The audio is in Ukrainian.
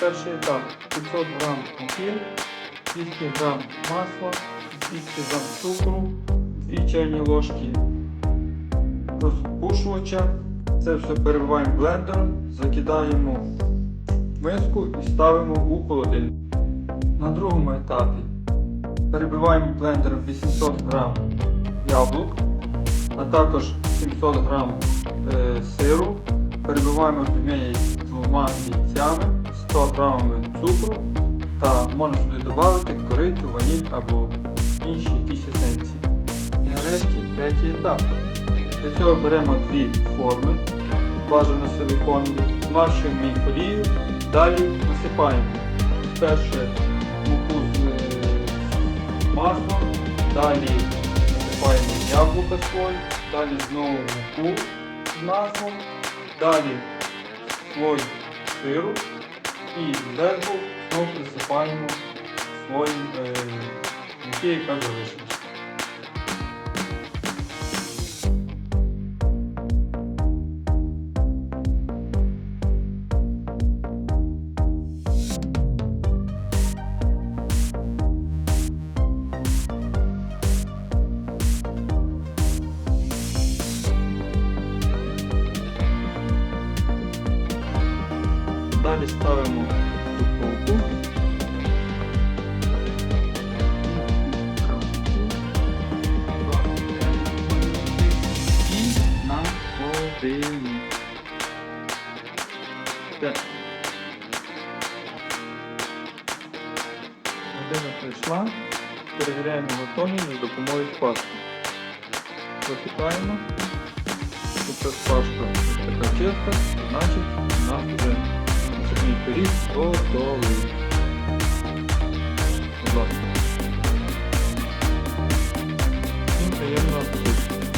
Перший етап 500 грам муки, 200 грам масла, 200 грам цукру, 2 чайні ложки розпушувача. Це все перебиваємо блендером, закидаємо в миску і ставимо у холодильник. На другому етапі перебиваємо блендером 800 грам яблук, а також 700 грам е, сиру. Перебиваємо пельмені двома яйцями, 100 грамами цукру та можна сюди додати корицю, ваніль або інші якісь есенції. І нарешті третій етап. Для цього беремо дві форми, бажано силиконові, змащуємо їх олією, далі насипаємо перше муку з е, маслом, далі насипаємо яблука слой, далі знову муку з маслом, далі слой сиру і зверху знову присипаємо слой е, муки, яка залишилась. Далі ставимо духовку. І на годину. П'ять. Година прийшла. Перевіряємо готовність за допомогою пасти. Запікаємо. Тут пашка така чиста, значить у нас вже пиріг готовий.